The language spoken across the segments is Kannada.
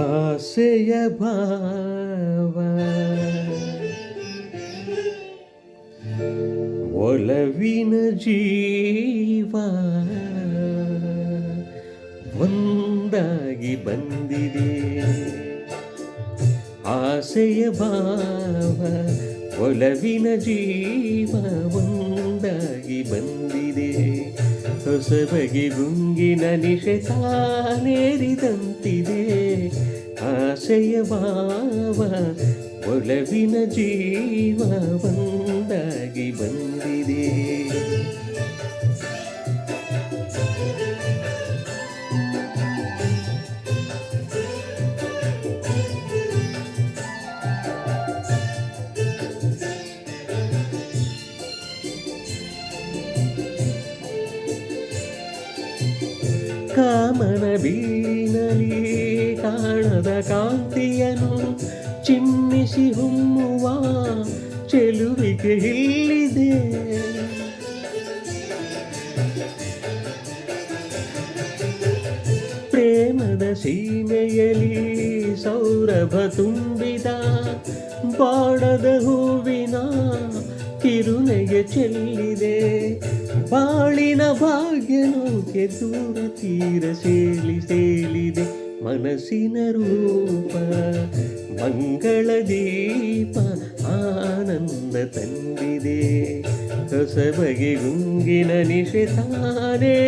ಆಸೆಯ ಭಾವ. ಒಲವಿನ ಜೀವ ಒಂದಾಗಿ ಬಂದಿದೆ. ಆಸೆಯ ಭಾವ ಒಲವಿನ ಜೀವ ಒಂದಾಗಿ ಬಂದಿದೆ. ಹೊಸ ಬಗೆ ಗುಂಗಿನ ನಿಶೆ ತಾನೇರಿದಂತಿದೆ. ಆಸೆಯ ಭಾವ ಒಲವಿನ ಜೀವ ಒಂದಾಗಿ ಬಂದಿದೆ. ಕಾಮನ ಬೀನಲಿ ಕಾಣದ ಕಾಂತಿಯನು ಚಿಮ್ಮಿಸಿ ಹುಮ್ಮುವ ಚೆಲುವಿಗೆ ಇಲ್ಲಿದೆ. ಪ್ರೇಮದ ಸೀಮೆಯಲ್ಲಿ ಸೌರಭ ತುಂಬಿದ ಬಾಡದ ಹೂವಿನ ಕಿರುನೆಗೆ ಚೆಲ್ಲಿದೆ. ಬಾಳಿನ ಭಾಗ್ಯನು ದೂರ ತೀರ ಸೇಲಿ ಸೇಲಿದೆ ಮನಸ್ಸಿನ ರೂಪ, ಮಂಗಳ ದೀಪ ಆನಂದ ತಂದಿದೆ. ಹೊಸ ಬಗೆ ಗುಂಗಿನ ನಿಶೆ ತಾನೇರಿದಂತಿದೆ.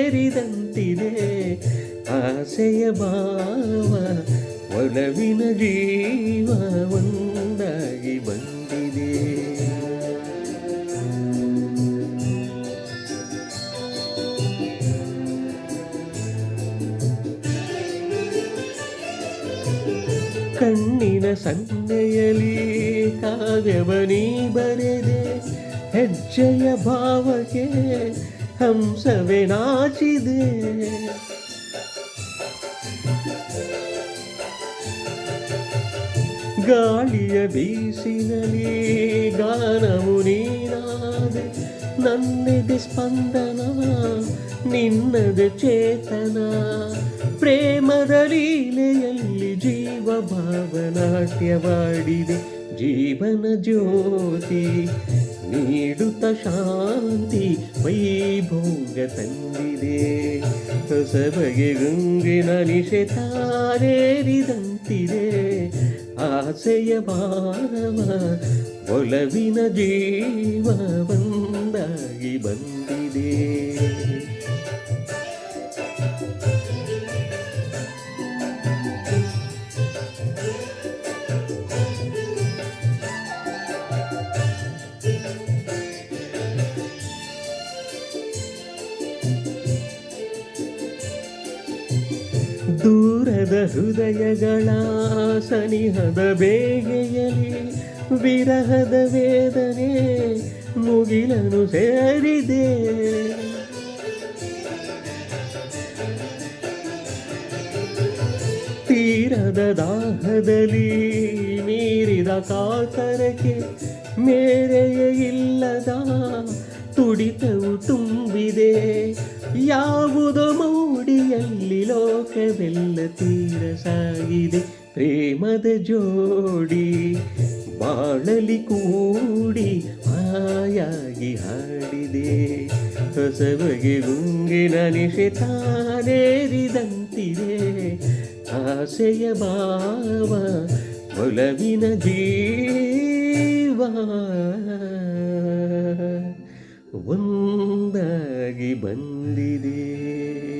ಆಸೆಯ ಭಾವ ಒಲವಿನ ಜೀವ ಕಣ್ಣಿನ ಸನ್ನೆಯಲಿ ಕಾವ್ಯವನಿ ಬರೆದೆ. ಹೆಜ್ಜೆಯ ಭಾವಕ್ಕೆ ಹಂಸವೇ ನಾಚಿದೆ. ಗಾಳಿಯ ಬೀಸಿನಲ್ಲಿ ಗಾನವು ನೀನಾದೆ. ನನ್ನದೆ ಸ್ಪಂದನ, ನಿನ್ನದೆ ಚೇತನ. ಪ್ರೇಮದ ಲೀಲೆಯಲ್ಲಿ ಜೀವ ಭಾವನಾಟ್ಯವಾಡಿದೆ ಜೀವನ ಜ್ಯೋತಿ ನೀಡುತ್ತ ಶಾಂತಿ ವೈಭೋಗ ತಂದಿದೆ. ಹೊಸ ಬಗೆ ಗುಂಗಿನ ನಿಶೆ ತಾರೇರಿದಂತಿದೆ. ಆಸೆಯ ಭಾರವ ಒಲವಿನ ಜೀವ ಬಂದಾಗಿ ಬಂದಿದೆ. ದೂರದ ಹೃದಯಗಳ ಸನಿಹದ ಬೇಗೆಯಲಿ ವಿರಹದ ವೇದನೆ ಮುಗಿಲನು ಸೇರಿದೆ. ತೀರದ ದಾಹದಲ್ಲಿ ಮೀರಿದ ಕಾತರಕ್ಕೆ ಮೇರೆಯ ಇಲ್ಲದ ತುಡಿತವು ತುಂಬಿದೆ. ಯಾವುದೋ ಮೌಡಿಯಲ್ಲಿ ಲೋಕವೆಲ್ಲ ತೀರ ಸಾಗಿದೆ ಪ್ರೇಮದ ಜೋಡಿ ಬಾಳಲಿ ಕೂಡಿ ಹಾಯಾಗಿ ಹಾಡಿದೆ. ಹೊಸ ಬಗೆ ಗುಂಗಿನ ನಿಶೆ ತಾನೇರಿದಂತಿದೆ ಆಸೆಯ ಭಾವ ಒಲವಿನ ಜೀವ. ಒಂದಾಗಿ ಬಂದಿದೆ.